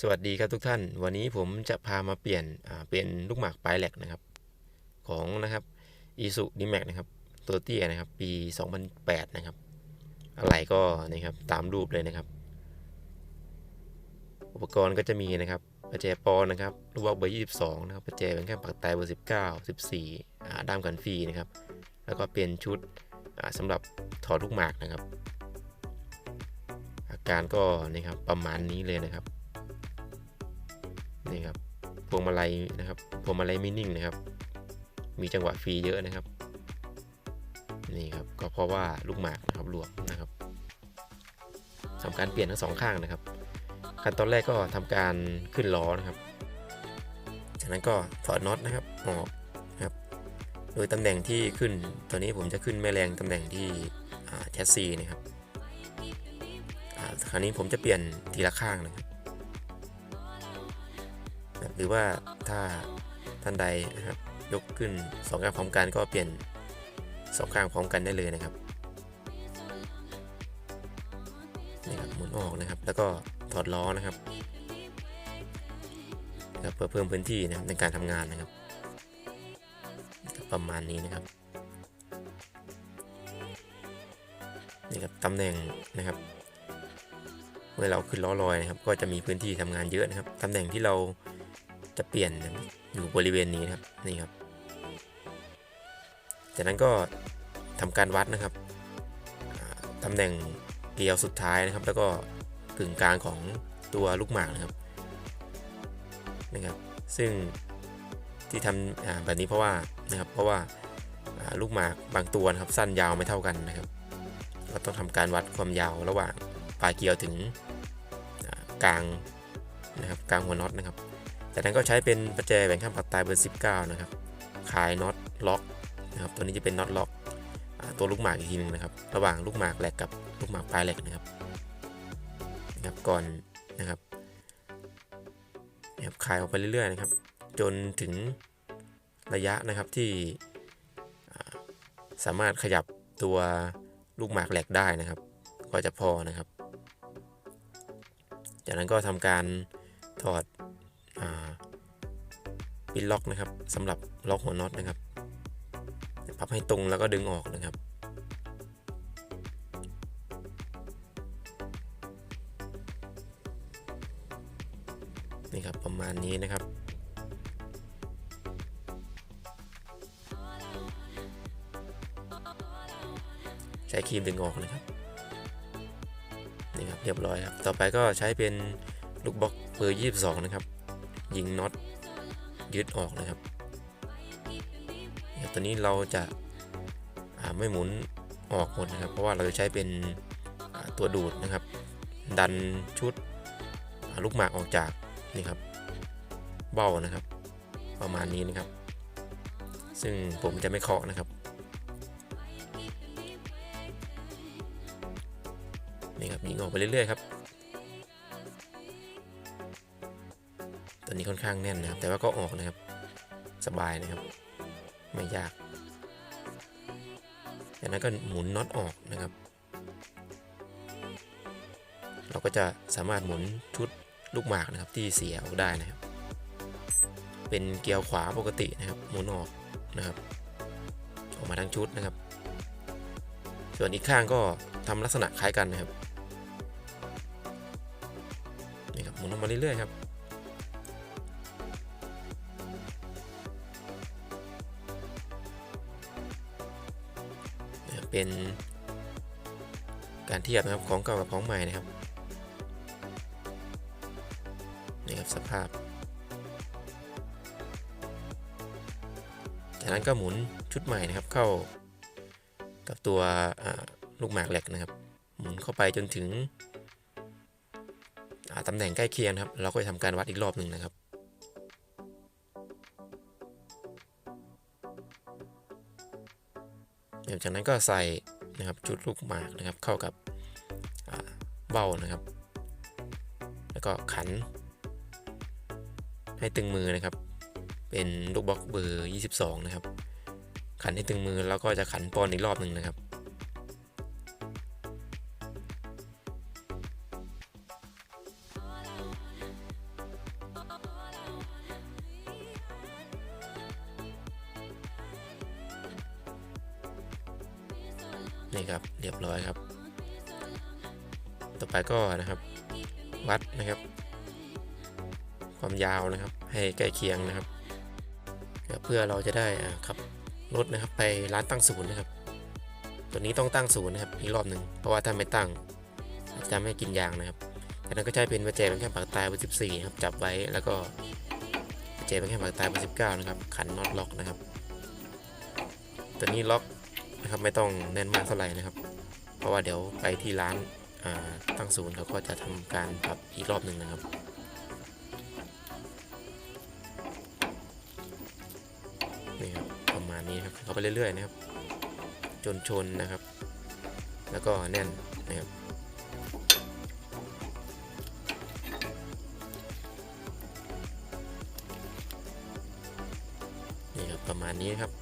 สวัสดีครับทุกท่าน วันนี้ผมจะพามาเปลี่ยนเป็นลูกหมากปลายแหลกนะครับ ของนะครับอีสุดีแม็กนะครับตัวเตี้ยนะครับ ปี 2008 นะครับ อะไรก็นี่ครับตามรูปเลยนะครับ อุปกรณ์ก็จะมีนะครับประแจปอนนะครับลูกบอลเบอร์ 22 นะครับประแจเป็นแค่ปักไตเบอร์ 19 14อ่าด้ามกันฟรีนะครับ แล้วก็เปลี่ยนชุดอ่าสำหรับถอดลูกหมากนะครับ อาการก็นี่ครับประมาณนี้เลยนะครับ พวงมาลัยนะครับพวงมาลัยไม่นิ่งนะครับ มีจังหวะฟรีเยอะนะครับ นี่ครับก็เพราะว่าลูกหมากนะครับหลวมนะครับทำการเปลี่ยนทั้งสองข้างนะครับขั้นตอนแรกก็ทำการขึ้นล้อนะครับ จากนั้นก็ถอดน็อตนะครับออกนะครับ โดยตำแหน่งที่ขึ้นตัวนี้ผมจะขึ้นแม่แรงตำแหน่งที่แชสซีนะครับคราวนี้ผมจะเปลี่ยนทีละข้างนะครับ หรือว่าถ้าท่านใดนะครับยกขึ้นสองข้างพร้อมกันก็เปลี่ยนสองข้างพร้อมกันได้เลยนะครับนี่ครับหมุนออกนะครับ แล้วก็ถอดล้อนะครับเพื่อเพิ่มพื้นที่นะครับในการทำงานนะครับ ประมาณนี้นะครับนี่ครับตำแหน่งนะครับ เมื่อเราขึ้นล้อลอยนะครับ ก็จะมีพื้นที่ทำงานเยอะนะครับตำแหน่งที่เรา จะเปลี่ยนอยู่บริเวณนี้นะครับนี่ครับ จากนั้นก็ทำการวัดนะครับอ่าตำแหน่งเกลียวสุดท้ายนะครับ แล้วก็กึ่งกลางของตัวลูกหมากนะครับนะครับ ซึ่งที่ทำแบบนี้เพราะว่านะครับ เพราะว่าลูกหมากบางตัวนะครับ สั้นยาวไม่เท่ากันนะครับ เราต้องทำการวัดความยาวระหว่างปลายเกลียวถึงกลางนะครับกลางหัวน็อตนะครับ จากนั้นก็ใช้เป็นประแจแหวนข้างปักตายเบอร์ 19 นะครับ คลายน็อตล็อกนะครับ ตัวนี้จะเป็นน็อตล็อกตัวลูกหมากอีกทีหนึงนะครับ ระหว่างลูกหมากแหลกกับลูกหมากปลายแหลกนะครับนะครับก่อนนะครับนะครับคลายออกไปเรื่อยๆนะครับ จนถึงระยะนะครับที่สามารถขยับตัวลูกหมากแหลกได้นะครับ ก็จะพอนะครับ จากนั้นก็ทำการถอด ปินล็อกนะครับสำหรับล็อกหัวน็อตนะครับพับให้ตรงแล้วก็ดึงออกนะครับ นี่ครับประมาณนี้นะครับ ใช้ครีมดึงออกนะครับนี่ครับเรียบร้อยครับ ต่อไปก็ใช้เป็นลูกบล็อกเบอร์22 นะครับ ยิงน็อต ยึดออกนะครับตัวนี้เราจะาไม่หมุนออกหมดนะครับ เพราะว่าเราจะใช้เป็นตัวดูดนะครับ ดันชุดลูกหมากออกจากนี่ครับเบ้านะครับ ประมาณนี้นะครับ ซึ่งผมจะไม่เคาะนะครับนี่ครับยิงออกไปเรื่อยๆครับ นี้ค่อนข้างแน่นนะครับ แต่ว่าก็ออกนะครับ สบายนะครับ ไม่ยากจากนั้นก็หมุนน็อตออกนะครับ เราก็จะสามารถหมุนชุดลูกหมากนะครับที่เสียออกได้นะครับ เป็นเกียวขวาปกตินะครับ หมุนออกนะครับ ออกมาทั้งชุดนะครับ ส่วนอีกข้างก็ทำลักษณะคล้ายกันนะครับนี่ครับหมุนออกมาเรื่อยๆครับ เป็นการเทียบนะครับของเก่ากับของใหม่นะครับนี่ครับสภาพ จากนั้นก็หมุนชุดใหม่นะครับเข้ากับตัวลูกหมากเหล็กนะครับ หมุนเข้าไปจนถึงตำแหน่งใกล้เคียงครับ เราก็จะทำการวัดอีกรอบหนึ่งนะครับ จากนั้นก็ใส่นะครับชุดลูกหมากนะครับเข้ากับเบ้านะครับ แล้วก็ขัน ให้ตึงมือนะครับ เป็นลูกบล็อกเบอร์ 22 นะครับ ขันให้ตึงมือแล้วก็จะขันปอนอีกรอบหนึ่งนะครับ นี่ครับเรียบร้อยครับ ต่อไปก็นะครับ วัดนะครับ ความยาวนะครับ ให้ใกล้เคียงนะครับเพื่อเราจะได้อ่าขับรถนะครับไปร้านตั้งศูนย์นะครับ ตัวนี้ต้องตั้งศูนย์นะครับอีกรอบหนึ่งเพราะว่าถ้าไม่ตั้งจะทำให้กินยางนะครับจากนั้นก็ใช้เป็นประแจเป็นแค่ปากตายเบอร์สิบสี่ครับจับไว้แล้วก็ประแจเป็นแค่ปากตายเบอร์สิบเก้านะครับขันน็อตล็อกนะครับ ตัวนี้ล็อก นะครับไม่ต้องแน่นมากเท่าไหร่นะครับ เพราะว่าเดี๋ยวไปที่ร้านตั้งศูนย์เขาก็จะทำการปรับอีกรอบหนึ่งนะครับนี่ครับประมาณนี้ครับเข้าไปเรื่อยๆนะครับ จนชนนะครับ แล้วก็แน่นนะครับนี่ครับประมาณนี้ครับ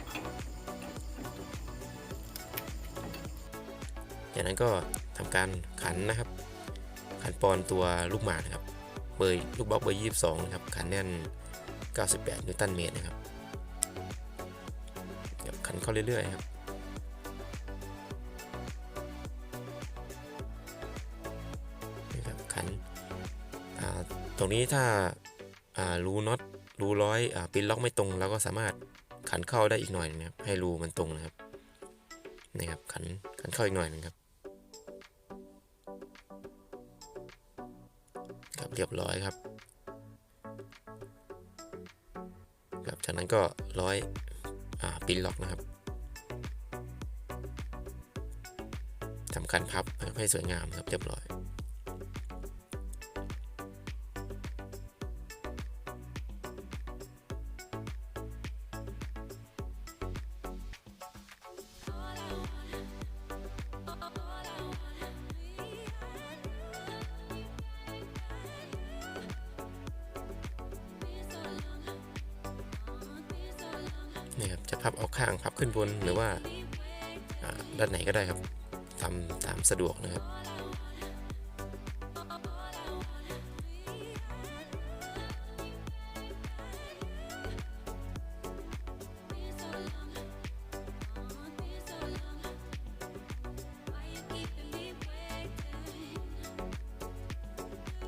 จากนั้นก็ทำการขันนะครับ ขันปอนตัวลูกหมากนะครับเบอร์ลูกบล็อกเบอร์22นะครับขันแน่น 98 นิวตันเมตรนะครับขันเข้าเรื่อยๆครับนี่ครับขันอ่าตรงนี้ถ้าอ่ารูน็อตรูร้อยอ่าปินล็อกไม่ตรงเราก็สามารถขันเข้าได้อีกหน่อยนะครับให้รูมันตรงนะครับนี่ครับขันขันเข้าอีกหน่อยนึงครับ เรียบร้อยครับครับจากนั้นก็ร้อยอ่าปินล็อกนะครับทำการพับนะครับให้สวยงามครับเรียบร้อย นี่ครับจะพับออกข้างพับขึ้นบนหรือว่าด้านไหนก็ได้ครับทำตามสะดวกนะครับ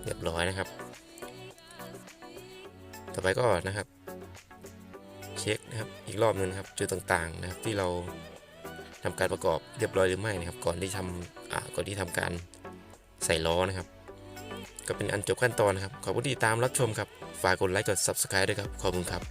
เรียบร้อยนะครับ ต่อไปก็นะครับ ช็คนะครับอีกรอบหนึงนะครับจุดต่างๆนะครับที่เราทำการประกอบเรียบร้อยหรือไม่นะครับ ก่อนที่ทำอ่าก่อนที่ทำการใส่ล้อนะครับ ก็เป็นอันจบขั้นตอนนะครับขอบคุณที่ติดตามรับชมครับฝากกดไลค์กด subscribe ด้วยครับขอบคุณครับ